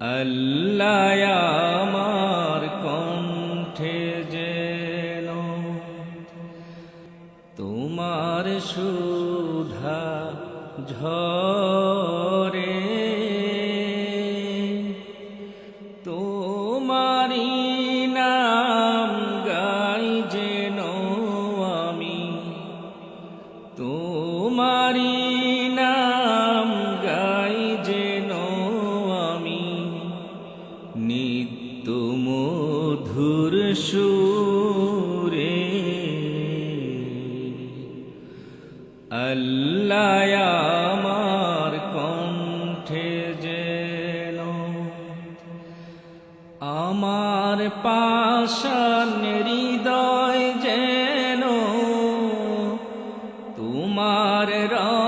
আল্লাহ আমার কণ্ঠে যেন তোমার সুধা ঝরে আল্লাহ আমার কণ্ঠে যেন আমার পাশান হৃদয় যেন তোমার রহমতে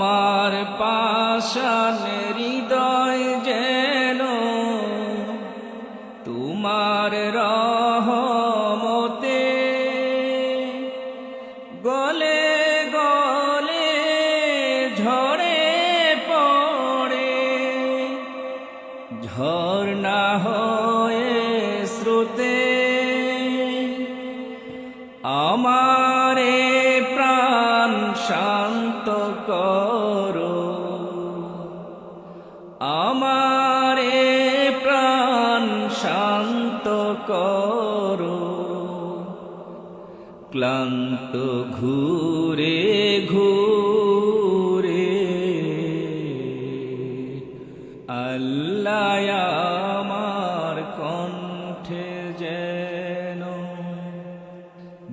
আমার পাশান হৃদয় যেন তোমার রহমতে গলে গলে ঝরে পড়ে। ঝর্ণা হয়ে স্রোতে করো। আমারে প্রাণ শান্ত করো। ক্লান্ত ঘুরে ঘুরে আল্লাহ আমার কণ্ঠে যেন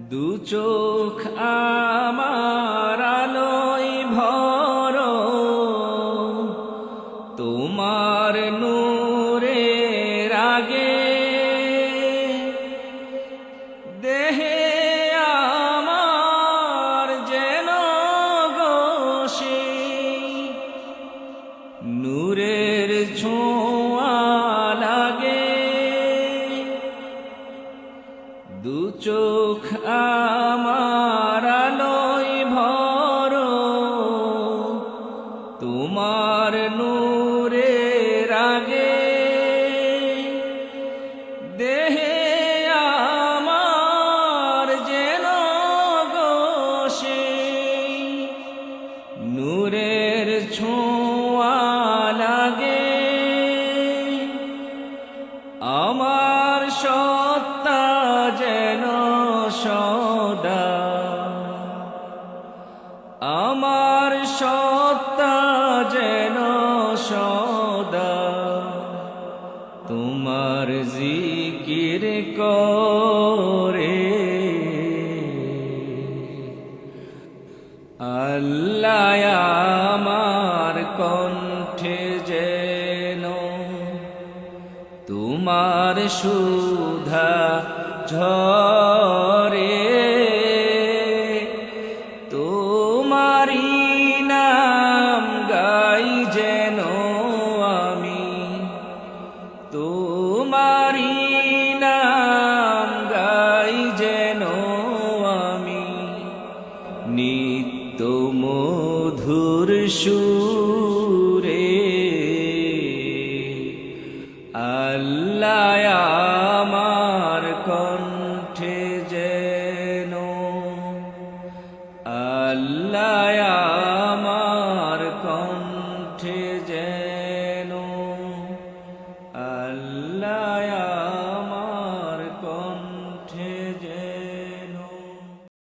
দু চোখ আমার তোমার নূরে রাগে দেহে আমার যেন গোসে নূরের ছোঁয়া লাগে। দু চোখ ছোঁয়া লাগে। আমার সত্তা যেন সদা। আমার সত্তা যেন সদা। তোমার জিকির করে আল্লাহ আমার কণ্ঠে যেন তোমার সুধা ঝরে যিশু